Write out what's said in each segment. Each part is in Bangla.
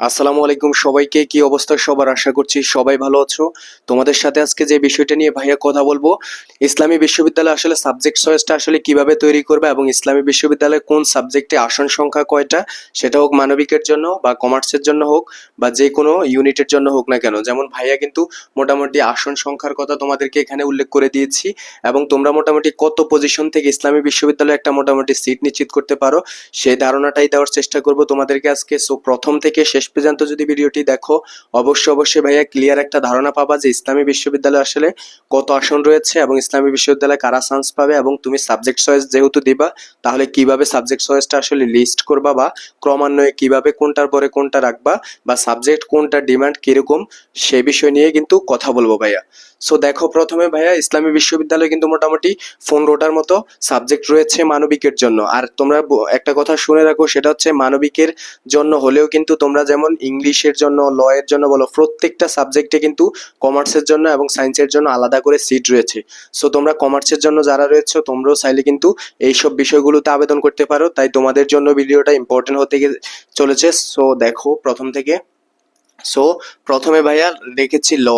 আসসালামু আলাইকুম সবাইকে, কি অবস্থা সবার? আশা করছি সবাই ভালো আছো। তোমাদের সাথে আজকে যে বিষয়টা নিয়ে ভাইয়া কথা বলব, ইসলামী বিশ্ববিদ্যালয় আসলে সাবজেক্ট চয়েসটা আসলে কীভাবে তৈরি করবে এবং ইসলামী বিশ্ববিদ্যালয়ে কোন সাবজেক্টে আসন সংখ্যা কয়টা, সেটা হোক মানবিকের জন্য বা কমার্সের জন্য হোক বা যে কোনো ইউনিটের জন্য হোক না কেন। যেমন ভাইয়া কিন্তু মোটামুটি আসন সংখ্যার কথা তোমাদেরকে এখানে উল্লেখ করে দিয়েছি এবং তোমরা মোটামুটি কত পজিশন থেকে ইসলামী বিশ্ববিদ্যালয়ে একটা মোটামুটি সিট নিশ্চিত করতে পারো, সেই ধারণাটাই দেওয়ার চেষ্টা করব তোমাদেরকে আজকে। সো প্রথম থেকে শেষ পর্যন্ত যদি ভিডিওটি দেখো, অবশ্যই অবশ্যই ভাইয়া ক্লিয়ার একটা ধারণা পাবা যে ইসলামী বিশ্ববিদ্যালয় আসলে কত আসন রয়েছে এবং ইসলামী বিশ্ববিদ্যালয়ে কারা চান্স পাবে এবং তুমি সাবজেক্ট চয়েস যেহেতু দিবা, তাহলে কীভাবে সাবজেক্ট চয়েসটা আসলে লিস্ট করবা বা ক্রমান্বয়ে কীভাবে কোনটার পরে কোনটা রাখবা বা সাবজেক্ট কোনটা ডিমান্ড কীরকম, সে বিষয় নিয়ে কিন্তু কথা বলব ভাইয়া। সো দেখো প্রথমে ভাইয়া, ইসলামী বিশ্ববিদ্যালয়ে কিন্তু মোটামুটি পনেরোটার মতো সাবজেক্ট রয়েছে মানবিকের জন্য। আর তোমরা একটা কথা শুনে রাখো, সেটা হচ্ছে মানবিকের জন্য হলেও কিন্তু তোমরা যেমন ইংলিশের জন্য ল এর জন্য বলো, প্রত্যেকটা সাবজেক্টে কিন্তু কমার্সের জন্য এবং সায়েন্সের জন্য আলাদা করে সিট রয়েছে। সো তোমরা কমার্সের জন্য যারা রয়েছে, তোমরাও চাইলে কিন্তু এইসব বিষয়গুলোতে আবেদন করতে পারো। তাই তোমাদের জন্য ভিডিওটা ইম্পর্টেন্ট হতে চলেছে। সো দেখো, প্রথম থেকে সো প্রথমে ভাইয়া রেখেছি ল।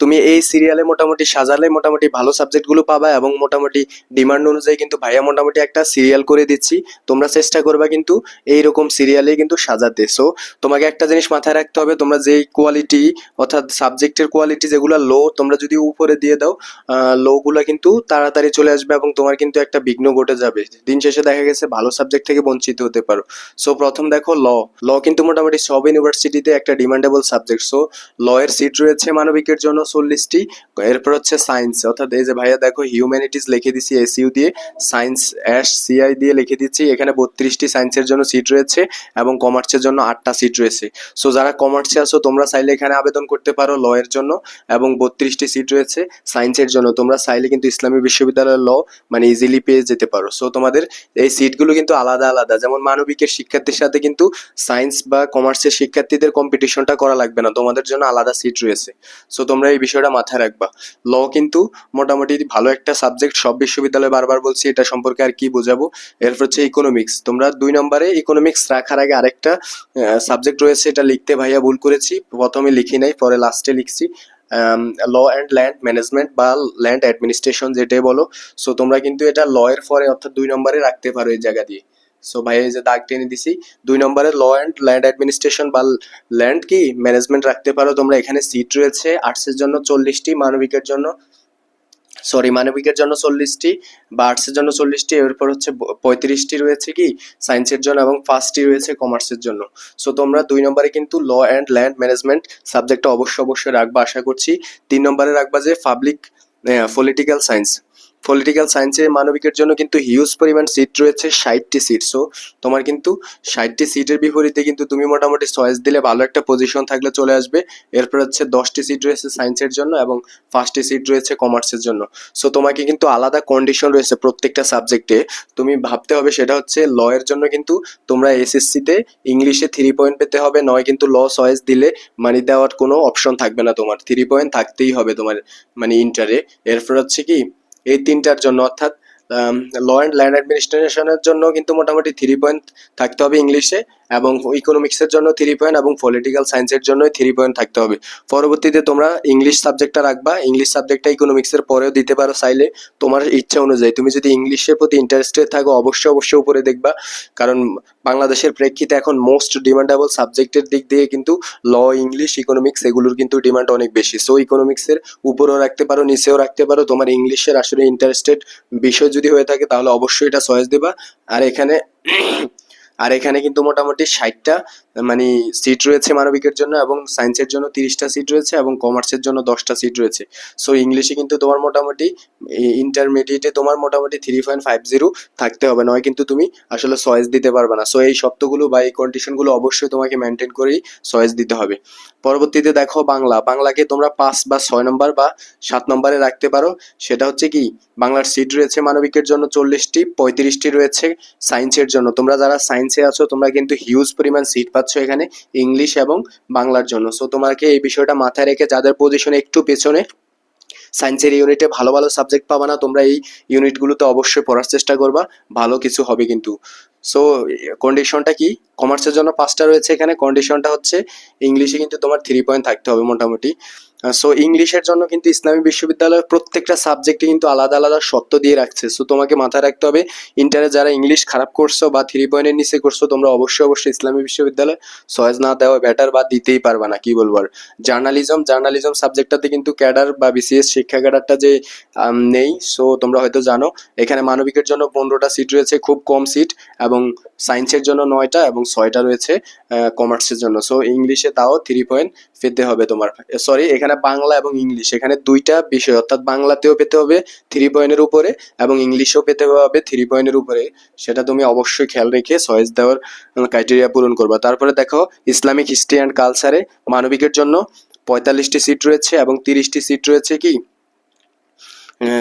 তুমি এই সিরিয়ালে মোটামুটি সাজালে মোটামুটি ভালো সাবজেক্টগুলো পাবা এবং মোটামুটি ডিমান্ড অনুযায়ী কিন্তু ভাইয়া মোটামুটি একটা সিরিয়াল করে দিচ্ছি। তোমরা চেষ্টা করবা কিন্তু এইরকম সিরিয়ালে কিন্তু সাজাতে। সো তোমাকে একটা জিনিস মাথায় রাখতে হবে, তোমরা যেই কোয়ালিটি অর্থাৎ সাবজেক্টের কোয়ালিটি যেগুলো লো তোমরা যদি উপরে দিয়ে দাও লো গুলা কিন্তু তাড়াতাড়ি চলে আসবে এবং তোমার কিন্তু একটা বিঘ্ন ঘটে যাবে। দিন শেষে দেখা গেছে ভালো সাবজেক্ট থেকে বঞ্চিত হতে পারো। সো প্রথম দেখো ল। ল কিন্তু মোটামুটি সব ইউনিভার্সিটিতে একটা ডিমান্ডেবল সাবজেক্ট সো ল এর সিট রয়েছে মানবিকের জন্য চল্লিশটি। এরপর হচ্ছে সায়েন্স অর্থাৎ এই যে ভাইয়া দেখো হিউম্যানিটিস লিখে দিচ্ছি এসইউ দিয়ে সায়েন্স অ্যাশ সিআই দিয়ে লিখে দিচ্ছি। এখানে বত্রিশটি সায়েন্সের জন্য সিট রয়েছে এবং কমার্সের জন্য আটটা সিট রয়েছে। সো যারা কমার্সে আছো, তোমরা চাইলে এখানে আবেদন করতে পারো ল এর জন্য এবং বত্রিশটি সিট রয়েছে সায়েন্সের জন্য। তোমরা চাইলে কিন্তু ইসলামী বিশ্ববিদ্যালয়ের ল মানে ইজিলি পেয়ে যেতে পারো। সো তোমাদের এই সিটগুলো কিন্তু আলাদা আলাদা। যেমন মানবিকের শিক্ষার্থীর সাথে কিন্তু সায়েন্স বা কমার্সের শিক্ষার্থীদের কম্পিটিশনটা করা লাগবে না। তোমাদের জন্য আলাদা সিট রয়েছে। সো তোমরা এই বিষয়টা মাথায় রাখবা। ল কিন্তু মোটামুটি ভালো একটা সাবজেক্ট সব বিশ্ববিদ্যালয়ে বারবার বলছি এটা সম্পর্কে আর কি বোঝাবো। এরপর হচ্ছে ইকোনমিক্স তোমরা দুই নম্বরে ইকোনমিক্স রাখার আগে আরেকটা সাবজেক্ট রয়েছে। এটা লিখতে ভাইয়া ভুল করেছি। প্রথমে লিখি নাই, পরে লাস্টে লিখছি। ল অ্যান্ড ল্যান্ড ম্যানেজমেন্ট বা ল্যান্ড অ্যাডমিনিস্ট্রেশন যেটাই বলো। সো তোমরা কিন্তু এটা ল এর পরে অর্থাৎ দুই নম্বরে রাখতে পারো এই জায়গা দিয়ে। সো ভাই এই যে দাগ টেনে দিছি দুই নম্বরে ল অ্যান্ড ল্যান্ড অ্যাডমিনিস্ট্রেশন বা ল্যান্ড কি? ম্যানেজমেন্ট রাখতে পারো। তোমরা এখানে সিট রয়েছে আর্টসের জন্য চল্লিশটি, মানবিকের জন্য সরি মানবিকের জন্য চল্লিশটি বা আর্টসের জন্য চল্লিশটি। এরপর হচ্ছে পঁয়ত্রিশটি রয়েছে কি? সায়েন্সের জন্য এবং ফার্স্টটি রয়েছে কমার্সের জন্য। সো তোমরা দুই নম্বরে কিন্তু ল অ্যান্ড ল্যান্ড ম্যানেজমেন্ট সাবজেক্টটা অবশ্যই অবশ্যই রাখবা, আশা করছি। তিন নম্বরে রাখবা যে পাবলিক পলিটিক্যাল সায়েন্স পলিটিক্যাল সায়েন্সের মানবিকের জন্য কিন্তু হিউজ পরিমাণ সিট রয়েছে, ষাটটি সিট সো তোমার কিন্তু ষাটটি সিটের বিপরীতে কিন্তু তুমি মোটামুটি চয়েস দিলে ভালো একটা পজিশন থাকলে চলে আসবে। এরপর হচ্ছে দশটি সিট রয়েছে সায়েন্সের জন্য এবং পাঁচটি সিট রয়েছে কমার্সের জন্য। সো তোমাকে কিন্তু আলাদা কন্ডিশন রয়েছে প্রত্যেকটা সাবজেক্টে তুমি ভাবতে হবে সেটা হচ্ছে ল এর জন্য কিন্তু তোমরা এসএসসিতে ইংলিশে থ্রি পয়েন্ট পেতে হবে, নয় কিন্তু ল চয়েস দিলে মানে দেওয়ার কোনো অপশন থাকবে না তোমার। থ্রি পয়েন্ট থাকতেই হবে তোমার মানে ইন্টারে এরপর হচ্ছে কি এই তিনটার জন্য, অর্থাৎ ল অ্যান্ড ল্যান্ড অ্যাডমিনিস্ট্রেশনের জন্য কিন্তু মোটামুটি থ্রি পয়েন্ট থাকতে হবে ইংলিশে এবং ইকোনমিক্সের জন্য থ্রি পয়েন্ট এবং পলিটিক্যাল সায়েন্সের জন্য থ্রি পয়েন্ট থাকতে হবে। পরবর্তীতে তোমরা ইংলিশ সাবজেক্টটা রাখবা ইংলিশ সাবজেক্টটা ইকোনমিক্সের পরেও দিতে পারো চাইলে। তোমার ইচ্ছা অনুযায়ী, তুমি যদি ইংলিশের প্রতি ইন্টারেস্টেড থাকো, অবশ্যই অবশ্যই উপরে দেখবা। কারণ বাংলাদেশের প্রেক্ষিতে এখন মোস্ট ডিমান্ডেবল সাবজেক্টের দিক দিয়ে কিন্তু ল ইংলিশ ইকোনমিক্স এগুলোর কিন্তু ডিমান্ড অনেক বেশি। সো ইকোনমিক্সের উপরেও রাখতে পারো, নিচেও রাখতে পারো। তোমার ইংলিশের আসলে ইন্টারেস্টেড বিষয় যদি হয়ে থাকে, তাহলে অবশ্যই এটা চয়েস দেবা। আর এখানে আর এখানে কিন্তু মোটামুটি ষাটটা মানে সিট রয়েছে মানবিকের জন্য এবং সায়েন্সের জন্য তিরিশটা সিট রয়েছে এবং কমার্সের জন্য দশটা সিট রয়েছে। সো ইংলিশে কিন্তু তোমার মোটামুটি ইন্টারমিডিয়েটে তোমার মোটামুটি থ্রি পয়েন্ট ফাইভ জিরো থাকতে হবে, নয় কিন্তু তুমি আসলে চয়েস দিতে পারবে না। সো এই শর্তগুলো বা এই কন্ডিশনগুলো অবশ্যই তোমাকে মেনটেন করেই চয়েস দিতে হবে। পরবর্তীতে দেখো বাংলা। বাংলাকে তোমরা পাঁচ বা ছয় নম্বর বা সাত নম্বরে রাখতে পারো। সেটা হচ্ছে কি, বাংলার সিট রয়েছে মানবিকের জন্য চল্লিশটি, পঁয়ত্রিশটি রয়েছে সায়েন্সের জন্য। তোমরা যারা সায়েন্সে আছো, তোমরা কিন্তু হিউজ পরিমাণ সিট পাচ্ছ এখানে ইংলিশ এবং বাংলার জন্য। সো তোমাকে এই বিষয়টা মাথায় রেখে যাদের পজিশনে একটু পেছনে সায়েন্সের ইউনিটে ভালো ভালো সাবজেক্ট পাবা না, তোমরা এই ইউনিটগুলোতে অবশ্যই পড়ার চেষ্টা করবা, ভালো কিছু হবে কিন্তু। সো কন্ডিশনটা কি? কমার্সের জন্য পাঁচটা রয়েছে এখানে কন্ডিশনটা হচ্ছে ইংলিশে কিন্তু তোমার থ্রি পয়েন্ট থাকতে হবে মোটামুটি। সো ইংলিশের জন্য কিন্তু ইসলামী বিশ্ববিদ্যালয়ের প্রত্যেকটা সাবজেক্টে কিন্তু আলাদা আলাদা সত্য দিয়ে রাখছে। সো তোমাকে মাথায় রাখতে হবে ইন্টারে যারা ইংলিশ খারাপ করছ বা থ্রি পয়েন্টের নিচে করছ, তোমরা অবশ্যই অবশ্যই ইসলামী বিশ্ববিদ্যালয়ে সয়েজ না দেওয়া বেটার বা দিতেই পারবা না, কি বলব আর। জার্নালিজম জার্নালিজম সাবজেক্টটাতে কিন্তু ক্যাডার বা বিসিএস শিক্ষা ক্যাডারটা যে নেই সো তোমরা হয়তো জানো, এখানে মানবিকের জন্য পনেরোটা সিট রয়েছে, খুব কম সিট এবং সায়েন্সের জন্য নয়টা এবং ছয়টা রয়েছে কমার্সের জন্য। সো ইংলিশে তাও থ্রি পয়েন্ট পেতে হবে তোমার। সরি এখানে বাংলা এবং ইংলিশ। এখানে দুইটা বিষয়, অর্থাৎ বাংলাতেও পেতে হবে থ্রি পয়েন্টের উপরে এবং ইংলিশও পেতে হবে থ্রি পয়েন্টের উপরে। সেটা তুমি অবশ্যই খেয়াল রেখে চয়েস দেওয়ার ক্রাইটেরিয়া পূরণ করবা। তারপরে দেখো ইসলামিক হিস্ট্রি অ্যান্ড কালচারে মানবিকের জন্য পঁয়তাল্লিশটি সিট রয়েছে এবং তিরিশটি সিট রয়েছে কি?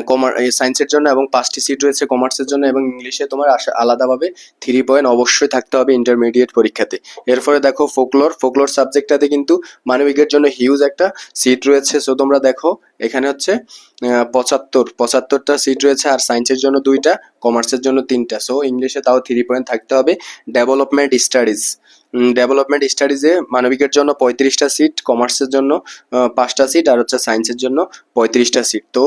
কমার সায়েন্সের জন্য এবং পাঁচটি সিট রয়েছে কমার্সের জন্য এবং ইংলিশে তোমার আলাদাভাবে থ্রি পয়েন্ট অবশ্যই থাকতে হবে ইন্টারমিডিয়েট পরীক্ষাতে। এরপরে দেখো ফোকলোর ফোকলোর সাবজেক্টটাতে কিন্তু মানবিকের জন্য হিউজ একটা সিট রয়েছে। সো তোমরা দেখো এখানে হচ্ছে পঁচাত্তর। পঁচাত্তরটা সিট রয়েছে আর সায়েন্সের জন্য দুইটা কমার্সের জন্য তিনটা। সো ইংলিশে তাও থ্রি পয়েন্ট থাকতে হবে। ডেভেলপমেন্ট স্টাডিজ ডেভেলপমেন্ট স্টাডিজে মানবিকের জন্য পঁয়ত্রিশটা সিট কমার্সের জন্য পাঁচটা সিট আর হচ্ছে সায়েন্সের জন্য পঁয়ত্রিশটা সিট তো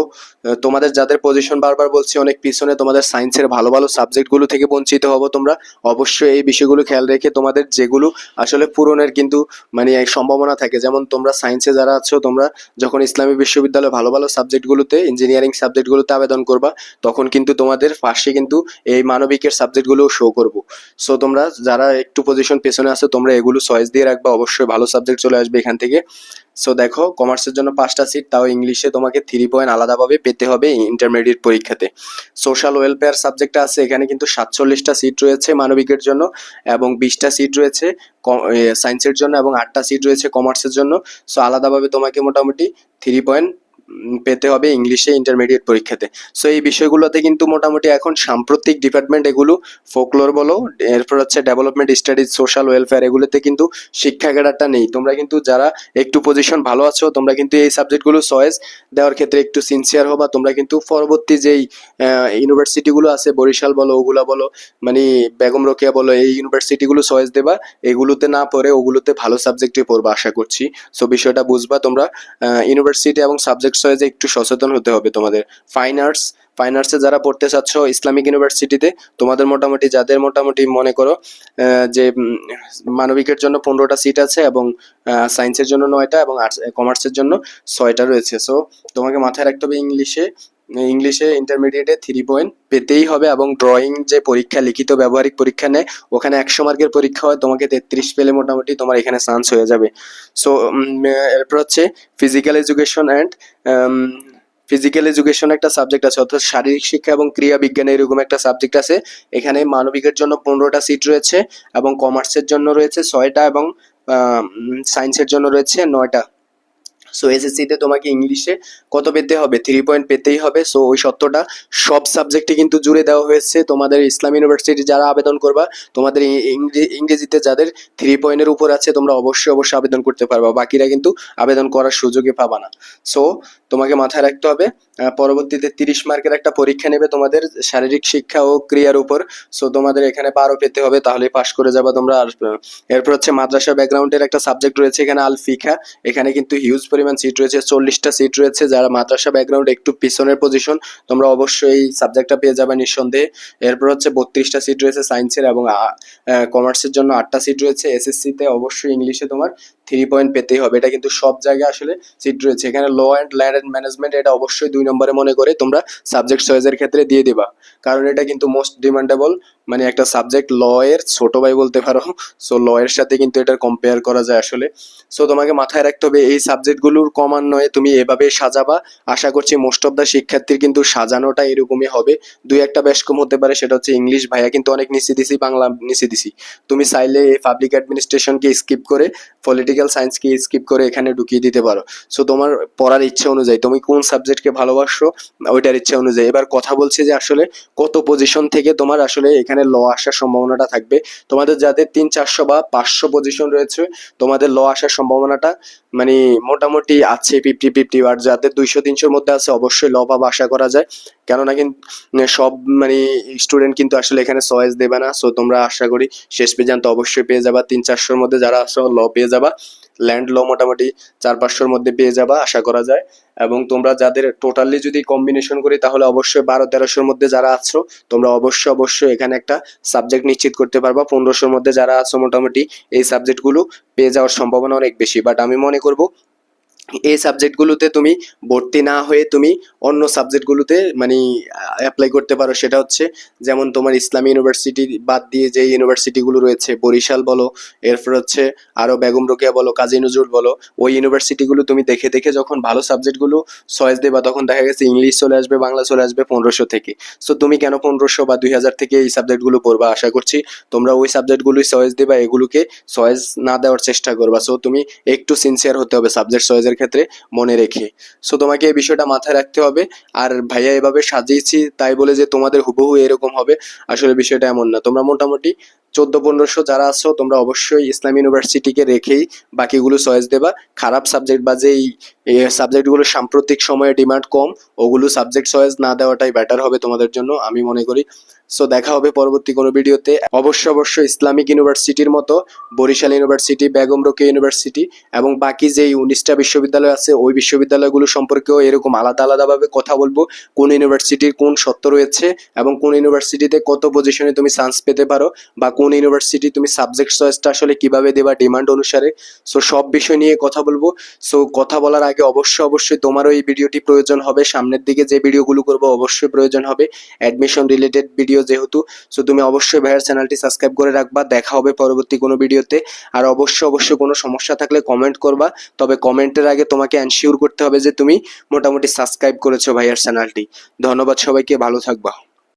তোমাদের যাদের পজিশন বারবার বলছি, অনেক পিছনে তোমাদের সায়েন্সের ভালো ভালো সাবজেক্টগুলো থেকে বঞ্চিত হব তোমরা। অবশ্যই এই বিষয়গুলো খেয়াল রেখে তোমাদের যেগুলো আসলে পূরণের কিন্তু মানে সম্ভাবনা থাকে। যেমন তোমরা সায়েন্সে যারা আছো, তোমরা যখন ইসলামী বিশ্ববিদ্যালয়ে ভালো ভালো সাবজেক্টগুলোতে ইঞ্জিনিয়ারিং সাবজেক্টগুলোতে আবেদন করবা, তখন কিন্তু তোমাদের পাশে কিন্তু এই মানবিকের সাবজেক্টগুলো শো করব। সো তোমরা যারা একটু পজিশন পেছনে আছো, তোমরা এগুলো চয়েস দিয়ে রাখবা, অবশ্যই ভালো সাবজেক্ট চলে আসবে এখান থেকে। সো দেখো কমার্সের জন্য পাঁচটা সিট তাও ইংলিশে তোমাকে থ্রি পয়েন্ট আলাদাভাবে পেতে হবে ইন্টারমিডিয়েট পরীক্ষাতে। সোশ্যাল ওয়েলফেয়ার সাবজেক্ট আছে, এখানে কিন্তু সাতচল্লিশটা সিট রয়েছে মানবিকের জন্য এবং বিশটা সিট রয়েছে সায়েন্সের জন্য এবং আটটা সিট রয়েছে কমার্সের জন্য। সো আলাদাভাবে তোমাকে মোটামুটি থ্রি পয়েন্ট পেতে হবে ইংলিশে ইন্টারমিডিয়েট পরীক্ষাতে। সো এই বিষয়গুলোতে কিন্তু মোটামুটি এখন সাম্প্রতিক ডিপার্টমেন্ট এগুলো ফোকলোর বলো, এরপর হচ্ছে ডেভেলপমেন্ট স্টাডিজ সোশ্যাল ওয়েলফেয়ার এগুলোতে কিন্তু শিক্ষা ক্যাডারটা নেই। তোমরা কিন্তু যারা একটু পজিশন ভালো আছো, তোমরা কিন্তু এই সাবজেক্টগুলো চয়েস দেওয়ার ক্ষেত্রে একটু সিনসিয়ার হবা। তোমরা কিন্তু পরবর্তী যেই ইউনিভার্সিটিগুলো আছে, বরিশাল বলো, ওগুলা বলো মানে বেগম রোকেয়া বলো, এই ইউনিভার্সিটিগুলো চয়েস দেবা। এগুলোতে না পড়ে, ওগুলোতে ভালো সাবজেক্টে পড়বা, আশা করছি। সো বিষয়টা বুঝবা তোমরা ইউনিভার্সিটি এবং সাবজেক্ট চয়েসে একটু সচেতন হতে হবে তোমাদের। ফাইন আর্টস ফাইন আর্টসে যারা পড়তে চাচ্ছ ইসলামিক ইউনিভার্সিটিতে তোমাদের মোটামুটি, যাদের মোটামুটি মনে করো যে মানবিকের জন্য পনেরোটা সিট আছে এবং সায়েন্সের জন্য নয়টা এবং আর্টস কমার্সের জন্য ছয়টা রয়েছে। সো তোমাকে মাথায় রাখতে হবে ইংলিশে ইংলিশে ইন্টারমিডিয়েটে থ্রি পয়েন্ট পেতেই হবে এবং ড্রয়িং যে পরীক্ষা, লিখিত ব্যবহারিক পরীক্ষা নেয়, ওখানে একশো মার্কের পরীক্ষা হয়, তোমাকে তেত্রিশ পেলে মোটামুটি তোমার এখানে চান্স হয়ে যাবে। সো এরপর হচ্ছে physical education and physical education একটা সাবজেক্ট আছে, অর্থাৎ শারীরিক শিক্ষা এবং ক্রিয়া বিজ্ঞান এরকম একটা সাবজেক্ট আছে। এখানে মানবিকের জন্য পনেরোটা সিট রয়েছে এবং কমার্সের জন্য রয়েছে ছয়টা এবং সায়েন্সের জন্য রয়েছে নয়টা। সো এসএসসিতে তোমাকে ইংলিশে কত পেতে হবে? থ্রি পয়েন্ট পেতেই হবে। সো ওই সত্যটা সব সাবজেক্টে কিন্তু জুড়ে দেওয়া হয়েছে। তোমাদের ইসলাম ইউনিভার্সিটি যারা আবেদন করবা, তোমাদের ইংরেজিতে যাদের থ্রি পয়েন্টের উপর আছে, তোমরা অবশ্যই অবশ্যই আবেদন করতে পারবা। বাকিরা কিন্তু আবেদন করার সুযোগই পাবা না। সো তোমাকে মাথায় রাখতে হবে পরবর্তীতে তিরিশ মার্কের একটা পরীক্ষা নেবে তোমাদের শারীরিক শিক্ষা ও ক্রিয়ার উপর। সো তোমাদের এখানে বারো পেতে হবে তাহলে পাশ করে যাবা তোমরা। আর এরপর হচ্ছে মাদ্রাসা ব্যাকগ্রাউন্ডের একটা সাবজেক্ট রয়েছে, এখানে আল ফিখা এখানে কিন্তু হিউজ পরিমাণ সিট রয়েছে, চল্লিশটা সিট রয়েছে, যারা মাদ্রাসা ব্যাকগ্রাউন্ড একটু পিছনের পজিশন তোমরা অবশ্যই সাবজেক্টটা পেয়ে যাবে নিঃসন্দেহে। এরপর হচ্ছে বত্রিশটা সিট রয়েছে সায়েন্সের এবং কমার্সের জন্য আটটা সিট রয়েছে। এসএসসিতে অবশ্যই ইংলিশে তোমার থ্রি পয়েন্ট পেতেই হবে। এটা কিন্তু সব জায়গায় আসলে সিট রয়েছে। এখানে law and land and management এটা অবশ্যই দুই নম্বরে মনে করে তোমরা সাবজেক্ট চয়েসের ক্ষেত্রে দিয়ে দিবা। কারণ এটা কিন্তু মোস্ট ডিমান্ডেবল মানে একটা সাবজেক্ট ল এর ছোট ভাই বলতে পারো। সো ল এর সাথে কিন্তু এটার কম্পেয়ার করা যায় আসলে। সো তোমাকে মাথায় রাখতে হবে এই সাবজেক্টগুলোর ক্রমান্বয়ে তুমি এভাবে সাজাবা। আশা করছি মোস্ট অফ দ্য শিক্ষার্থীর কিন্তু সাজানোটা এরকমই হবে। দুই একটা বেশ কম হতে পারে, সেটা হচ্ছে ইংলিশ ভাইয়া কিন্তু অনেক নিচে দিছি, বাংলা নিচে দিছি। তুমি চাইলে এই পাবলিক অ্যাডমিনিস্ট্রেশনকে স্কিপ করে পলিটিক্যাল সায়েন্সকে স্কিপ করে এখানে ঢুকিয়ে দিতে পারো। সো তোমার পড়ার ইচ্ছে অনুযায়ী, তুমি কোন সাবজেক্টকে ভালোবাসো, ওইটার ইচ্ছে অনুযায়ী। এবার কথা বলছে যে আসলে কত পজিশন থেকে তোমার আসলে এখানে ল আসার সম্ভাবনাটা থাকবে। তোমাদের যাদের তিন, চারশো বা পাঁচশো পজিশন রয়েছে, তোমাদের ল আসার সম্ভাবনাটা মানে মোটামুটি মোটামুটি আছে ফিফটি ফিফটি আর যাদের দুইশো, তিনশোর মধ্যে আছে অবশ্যই ল পাবা আশা করা যায়। কেননা কিন্তু সব মানে স্টুডেন্ট কিন্তু আসলে এখানে চয়েস দেবে না। সো তোমরা আশা করি শেষ পর্যন্ত অবশ্যই পেয়ে যাবা। তিন, চারশোর মধ্যে যারা আছো, ল পেয়ে যাবা। ল্যান্ড ল মোটামুটি চার, পাঁচশোর মধ্যে পেয়ে যাবা, আশা করা যায়। এবং তোমরা যাদের টোটালি যদি কম্বিনেশন করি, তাহলে অবশ্যই বারো, তেরোশোর মধ্যে যারা আছো, তোমরা অবশ্যই অবশ্যই এখানে একটা সাবজেক্ট নিশ্চিত করতে পারবা। পনেরোশোর মধ্যে যারা আছো, মোটামুটি এই সাবজেক্টগুলো পেয়ে যাওয়ার সম্ভাবনা অনেক বেশি। বাট আমি মনে করব এই সাবজেক্টগুলোতে তুমি ভর্তি না হয়ে তুমি অন্য সাবজেক্টগুলোতে মানে অ্যাপ্লাই করতে পারো। সেটা হচ্ছে যেমন তোমার ইসলামী ইউনিভার্সিটি বাদ দিয়ে যে ইউনিভার্সিটিগুলো রয়েছে, বরিশাল বলো, এরপর হচ্ছে আরও বেগম রোকেয়া বলো, কাজী নজরুল বলো, ওই ইউনিভার্সিটিগুলো তুমি দেখে দেখে যখন ভালো সাবজেক্টগুলো চয়েস দেবা, তখন দেখা গেছে ইংলিশ চলে আসবে, বাংলা চলে আসবে পনেরোশো থেকে। সো তুমি কেন পনেরোশো বা দুই হাজার থেকে এই সাবজেক্টগুলো পড়বা? আশা করছি তোমরা ওই সাবজেক্টগুলোই চয়েস দেবা, এগুলোকে চয়েস না দেওয়ার চেষ্টা করবা। সো তুমি একটু সিনসিয়ার হতে হবে সাবজেক্ট চয়েসের ক্ষেত্রে মনে রেখে। সো তোমাকে এই বিষয়টা মাথায় রাখতে হবে। আর ভাইয়া এভাবে সাজিয়েছি, তাই বলে যে তোমাদের হুবহু এরকম হবে, আসলে বিষয়টা এমন না। তোমরা মোটামুটি চোদ্দ পনেরোশো যারা আছো, তোমরা অবশ্যই ইসলাম ইউনিভার্সিটিকে রেখেই বাকিগুলো চয়েস দেবা। খারাপ সাবজেক্ট বা যেই সাবজেক্টগুলো সাম্প্রতিক সময়ে ডিমান্ড কম, ওগুলো সাবজেক্ট চয়েস না দেওয়াটাই বেটার হবে তোমাদের জন্য, আমি মনে করি। সো দেখা হবে পরবর্তী কোনো ভিডিওতে। অবশ্যই অবশ্যই ইসলামিক ইউনিভার্সিটির মতো, বরিশাল ইউনিভার্সিটি, বেগম রোকে ইউনিভার্সিটি এবং বাকি যেই উনিশটা বিশ্ববিদ্যালয় আছে, ওই বিশ্ববিদ্যালয়গুলো সম্পর্কেও এরকম আলাদা, আলাদাভাবে কথা বলব। কোন ইউনিভার্সিটির কোন সত্য রয়েছে এবং কোন ইউনিভার্সিটিতে কত পজিশনে তুমি চান্স পেতে পারো বা কোন ইউনিভার্সিটি তুমি সাবজেক্ট চয়েসটা আসলে কীভাবে দেবা ডিমান্ড অনুসারে। সো সব বিষয় নিয়ে কথা বলব। সো কথা বলার আগে অবশ্যই অবশ্যই তোমারও এই ভিডিওটি প্রয়োজন হবে। সামনের দিকে যে ভিডিওগুলো করব, অবশ্যই প্রয়োজন হবে। অ্যাডমিশন রিলেটেড ভিডিও যেহেতু সো তুমি অবশ্যই ভাইয়ের চ্যানেলটি সাবস্ক্রাইব করে রাখবা। দেখা হবে পরবর্তী কোনো ভিডিওতে আর অবশ্যই অবশ্যই কোনো সমস্যা থাকলে কমেন্ট করবা। তবে কমেন্টের আগে তোমাকে এনশিওর করতে হবে যে তুমি মোটামুটি সাবস্ক্রাইব করেছ ভাইয়ার চ্যানেলটি ধন্যবাদ সবাইকে, ভালো থাকবা।